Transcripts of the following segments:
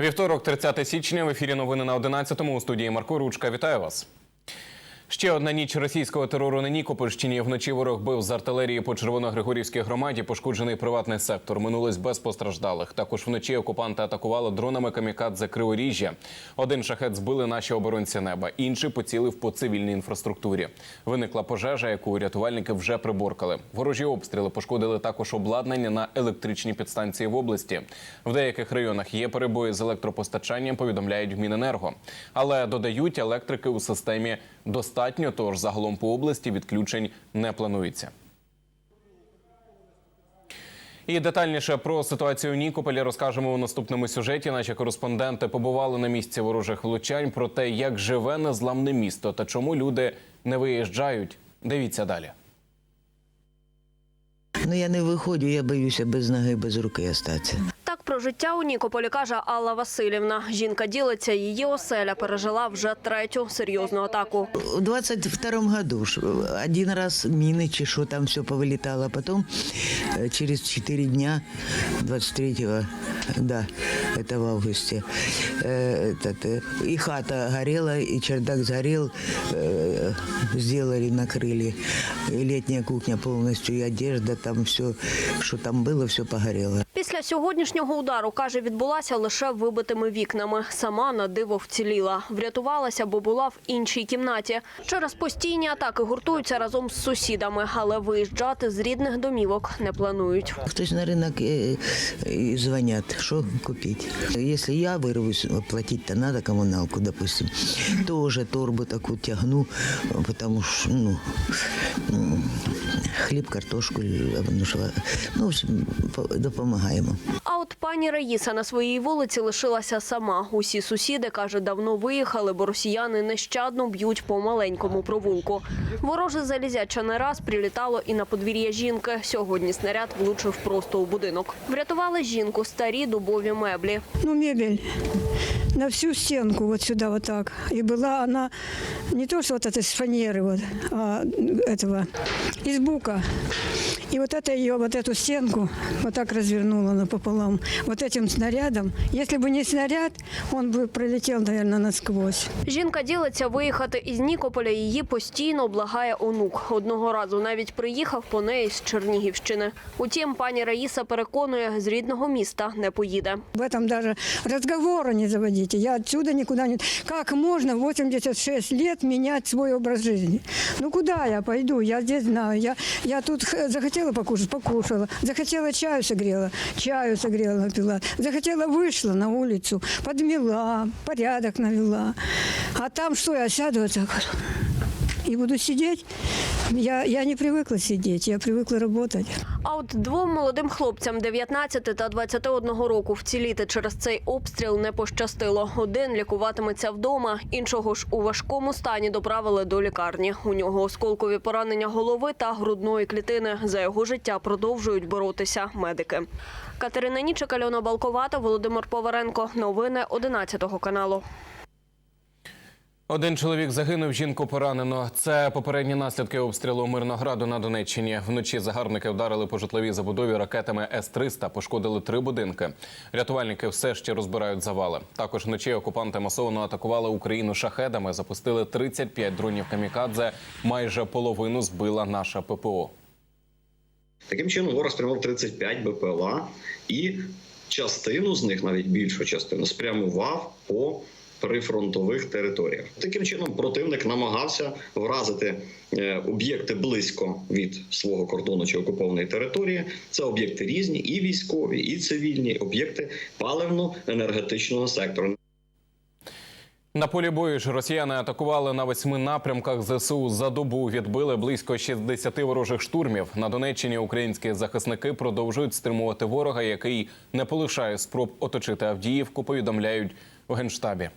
Вівторок, 30 січня, в ефірі новини на 11-му у студії Марко Ручка. Вітаю вас. Ще одна ніч російського терору на Нікопольщині. Вночі ворог бив з артилерії по Червоногригорівській громаді. Пошкоджений приватний сектор. Минулось без постраждалих. Також вночі окупанти атакували дронами камікадзе Криворіжжя. Один шахет збили наші оборонці неба, інший поцілив по цивільній інфраструктурі. Виникла пожежа, яку рятувальники вже приборкали. Ворожі обстріли пошкодили також обладнання на електричній підстанції в області. В деяких районах є перебої з електропостачанням. Повідомляють в Міненерго. Але додають електрики у системі достатньо. Тож загалом по області відключень не планується. І детальніше про ситуацію у Нікополі розкажемо у наступному сюжеті. Наші кореспонденти побували на місці ворожих влучань про те, як живе незламне місто та чому люди не виїжджають. Дивіться далі. Ну я не виходжу, я боюся без ноги, без руки остатися. Так про життя у Нікополі каже Алла Васильівна. Жінка ділиться, її оселя пережила вже третю серйозну атаку. У 22-м году ж один раз мины, чи что там все повылетало, потом э, через 4 дня, 23-го, да, это в августе, э, этот, э, и хата горела, и чердак сгорел, э, сделали, накрыли, и летняя кухня полностью, и одежда, там все, что там было, все погорело. Після сьогоднішнього удару, каже, відбулася лише вибитими вікнами. Сама на диво вціліла. Врятувалася, бо була в іншій кімнаті. Через постійні атаки гуртуються разом з сусідами, але виїжджати з рідних домівок не планують. Хтось на рынок э, и звонят, что купить. Если я вырвусь, платить-то надо коммуналку, допустим, тоже торбу такую тягну, потому что, ну, м, хліб, картошку, ну, що, ну, в общем, по- допомагаємо. А от пані Раїса на своїй вулиці лишилася сама. Усі сусіди, каже, давно виїхали, бо росіяни нещадно б'ють по маленькому провулку. Вороже залізяча не раз прилітало і на подвір'я жінки. Сьогодні снаряд влучив просто у будинок. Врятували жінку старі дубові меблі. ну, мебель на всю стенку вот сюда вот так. И была она не то, что вот это с фанеры вот, а этого, из бука. И вот это ее, вот эту стенку вот так развернула напополам. Вот этим снарядом. Если бы не снаряд, он бы пролетел, наверное, насквозь. Жінка ділиться виїхати із Нікополя. Її постійно благає онук. Одного разу навіть приїхав по неї з Чернігівщини. Утім, пані Раїса переконує, з рідного міста не поїде. Об этом даже разговора не заводите. Я отсюда никуда не... Как можно в 86 лет менять свой образ жизни? Ну куда я пойду? Я здесь знаю. Я, я тут х- захотела покушать, покушала. Захотела чаю согрела, чаю согрела, напила. Захотела, вышла на улицу, подмела, порядок навела. А там что, я сяду вот так вот и буду сидеть? Я, я не привыкла сидеть, я привыкла работать. А от двом молодим хлопцям 19 та 21 року вціліти через цей обстріл не пощастило. Один лікуватиметься вдома, іншого ж у важкому стані доправили до лікарні. У нього осколкові поранення голови та грудної клітини. За його життя продовжують боротися медики. Катерина Нічик, Альона Балковата, Володимир Поваренко. Новини 11 каналу. Один чоловік загинув, жінку поранено. Це попередні наслідки обстрілу Мирнограду на Донеччині. Вночі загарбники вдарили по житловій забудові ракетами С-300, пошкодили три будинки. Рятувальники все ще розбирають завали. Також вночі окупанти масово атакували Україну шахедами, запустили 35 дронів камікадзе. Майже половину збила наша ППО. Таким чином, ворог спрямував 35 БПЛА і частину з них, навіть більшу частину, спрямував по прифронтових територіях. Таким чином, противник намагався вразити е, об'єкти близько від свого кордону чи окупованої території. Це об'єкти різні, і військові, і цивільні об'єкти паливно-енергетичного сектору. На полі бою ж росіяни атакували на восьми напрямках ЗСУ за добу. Відбили близько 60 ворожих штурмів. На Донеччині українські захисники продовжують стримувати ворога, який не полишає спроб оточити Авдіївку. Повідомляють у генштабі.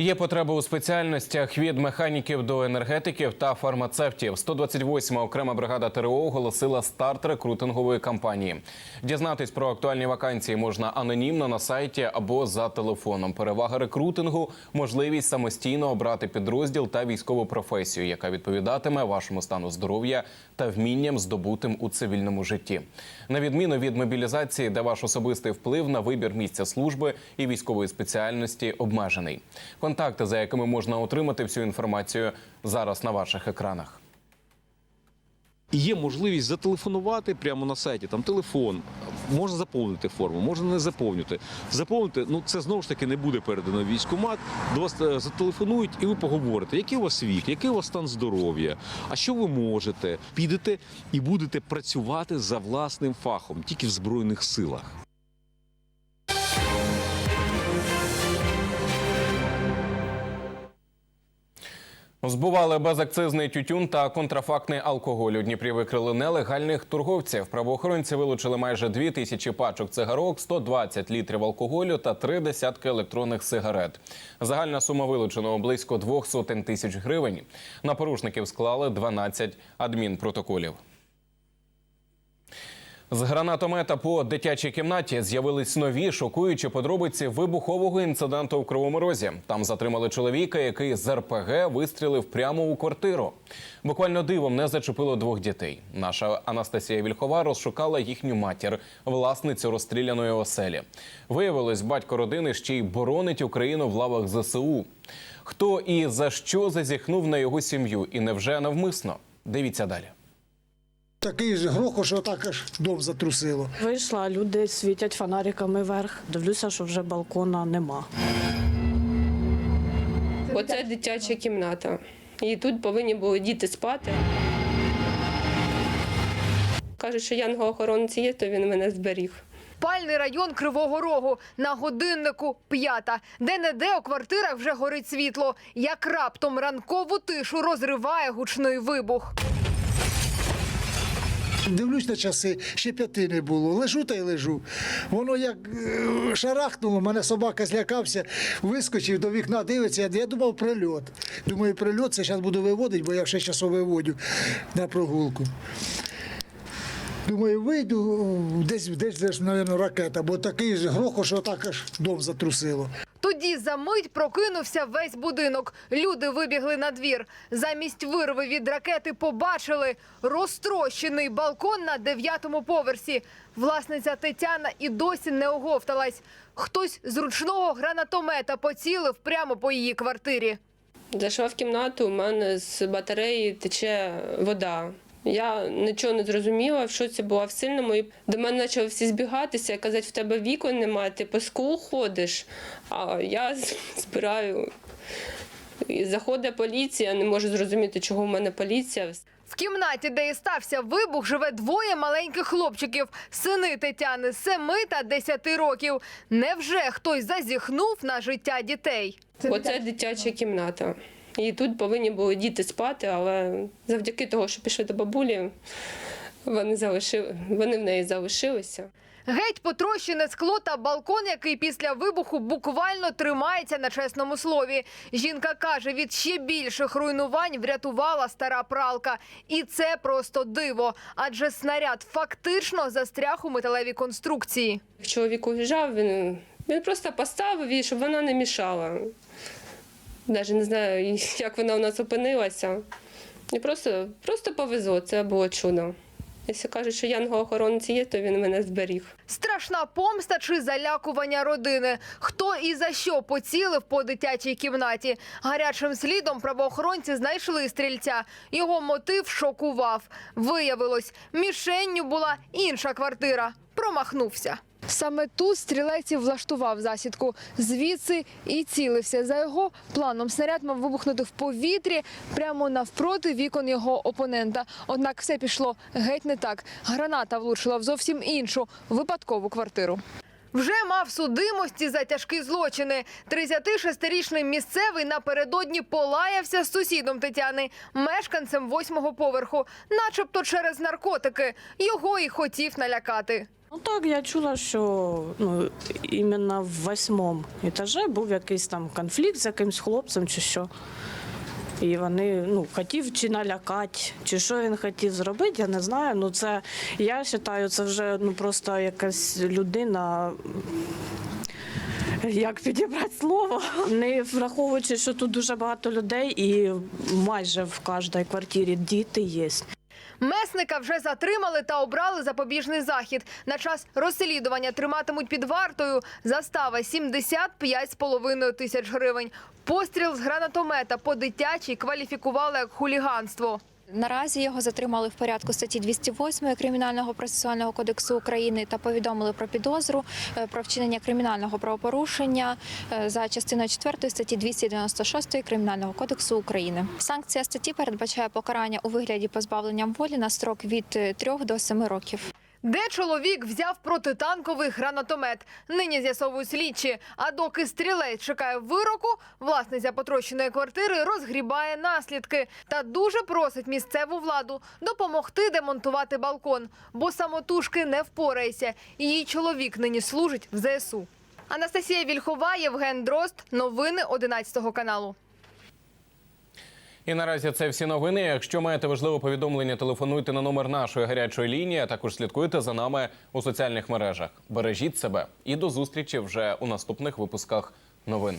Є потреба у спеціальностях від механіків до енергетиків та фармацевтів. 128-ма окрема бригада ТРО оголосила старт рекрутингової кампанії. Дізнатись про актуальні вакансії можна анонімно на сайті або за телефоном. Перевага рекрутингу можливість самостійно обрати підрозділ та військову професію, яка відповідатиме вашому стану здоров'я та вмінням здобутим у цивільному житті. На відміну від мобілізації, де ваш особистий вплив на вибір місця служби і військової спеціальності обмежений. Контакти, за якими можна отримати всю інформацію, зараз на ваших екранах. Є можливість зателефонувати прямо на сайті. Там телефон, можна заповнити форму, можна не заповнити. Заповнити, ну це знову ж таки не буде передано військкомат. До вас е, зателефонують, і ви поговорите, який у вас вік, який у вас стан здоров'я, а що ви можете. Підете і будете працювати за власним фахом, тільки в збройних силах. Збували безакцизний тютюн та контрафактний алкоголь. У Дніпрі викрили нелегальних торговців. Правоохоронці вилучили майже дві тисячі пачок цигарок, 120 літрів алкоголю та три десятки електронних сигарет. Загальна сума вилученого близько двох сотень тисяч гривень. На порушників склали 12 адмінпротоколів. З гранатомета по дитячій кімнаті з'явились нові шокуючі подробиці вибухового інциденту у Кривому Розі. Там затримали чоловіка, який з РПГ вистрілив прямо у квартиру. Буквально дивом не зачепило двох дітей. Наша Анастасія Вільхова розшукала їхню матір, власницю розстріляної оселі. Виявилось, батько родини ще й боронить Україну в лавах ЗСУ. Хто і за що зазіхнув на його сім'ю, і невже навмисно? Дивіться далі. Такий ж грохот, що так аж дом затрусило. Вийшла, люди світять фонариками вверх. Дивлюся, що вже балкона нема. Оце дитяча кімната. І тут повинні були діти спати. Кажуть, що янгол-охоронець є, то він мене зберіг. Спальний район Кривого Рогу на годиннику п'ята. Де не де у квартирах вже горить світло. Як раптом ранкову тишу розриває гучний вибух. Дивлюсь на часи, ще п'яти не було. Лежу та й лежу. Воно як е, шарахнуло, мене собака злякався, вискочив до вікна, дивиться. Я думав, прильот. Думаю, прильот це зараз буду виводити, бо я ще часом виводю на прогулку. Думаю, вийду, десь, десь, десь, мабуть, ракета, бо такий ж грохот, що так аж дом затрусило. Тоді за мить прокинувся весь будинок. Люди вибігли на двір. Замість вирви від ракети побачили розтрощений балкон на дев'ятому поверсі. Власниця Тетяна і досі не оговталась. Хтось з ручного гранатомета поцілив прямо по її квартирі. Зайшла в кімнату, у мене з батареї тече вода. Я нічого не зрозуміла, що це була в сильному. І до мене почали всі збігатися, казати, в тебе вікон немає, ти по склу ходиш. А я збираю. І заходить поліція, не можу зрозуміти, чого в мене поліція. В кімнаті, де і стався вибух, живе двоє маленьких хлопчиків. Сини Тетяни 7 та 10 років. Невже хтось зазіхнув на життя дітей? Оце дитяча кімната. І тут повинні були діти спати, але завдяки того, що пішли до бабулі, вони залишили, вони в неї залишилися. Геть потрощене скло та балкон, який після вибуху буквально тримається на чесному слові. Жінка каже, від ще більших руйнувань врятувала стара пралка. І це просто диво, адже снаряд фактично застряг у металевій конструкції. Чоловік уїжджав, він, він просто поставив її, щоб вона не мішала. Навіть не знаю, як вона у нас опинилася. І просто, просто повезло, це було чудо. Якщо кажуть, що янгол-охоронець є, то він мене зберіг. Страшна помста чи залякування родини. Хто і за що поцілив по дитячій кімнаті? Гарячим слідом правоохоронці знайшли стрільця. Його мотив шокував. Виявилось, мішенню була інша квартира. Промахнувся. Саме тут стрілець влаштував засідку. Звідси і цілився. За його планом снаряд мав вибухнути в повітрі прямо навпроти вікон його опонента. Однак все пішло геть не так. Граната влучила в зовсім іншу випадкову квартиру. Вже мав судимості за тяжкі злочини. 36-річний місцевий напередодні полаявся з сусідом Тетяни, мешканцем восьмого поверху, начебто через наркотики. Його і хотів налякати. Ну так, я чула, що ну, іменно в восьмому етажі був якийсь там конфлікт з якимсь хлопцем чи що. І вони ну, хотів чи налякати, чи що він хотів зробити, я не знаю. Ну це я вважаю, це вже ну просто якась людина. Як підібрати слово, не враховуючи, що тут дуже багато людей, і майже в кожній квартирі діти є. Месника вже затримали та обрали запобіжний захід. На час розслідування триматимуть під вартою застава 75,5 тисяч гривень. Постріл з гранатомета по дитячій кваліфікували як хуліганство. Наразі його затримали в порядку статті 208 Кримінального процесуального кодексу України та повідомили про підозру е, про вчинення кримінального правопорушення е, за частиною 4 статті 296 Кримінального кодексу України. Санкція статті передбачає покарання у вигляді позбавлення волі на строк від 3 до 7 років. Де чоловік взяв протитанковий гранатомет? Нині з'ясовують слідчі. А доки стрілець чекає вироку, власниця потрощеної квартири розгрібає наслідки та дуже просить місцеву владу допомогти демонтувати балкон, бо самотужки не впорається. Її чоловік нині служить в ЗСУ. Анастасія Вільхова, Євген Дрозд. Новини 11 каналу. І наразі це всі новини. Якщо маєте важливе повідомлення, телефонуйте на номер нашої гарячої лінії. а Також слідкуйте за нами у соціальних мережах. Бережіть себе і до зустрічі вже у наступних випусках новин.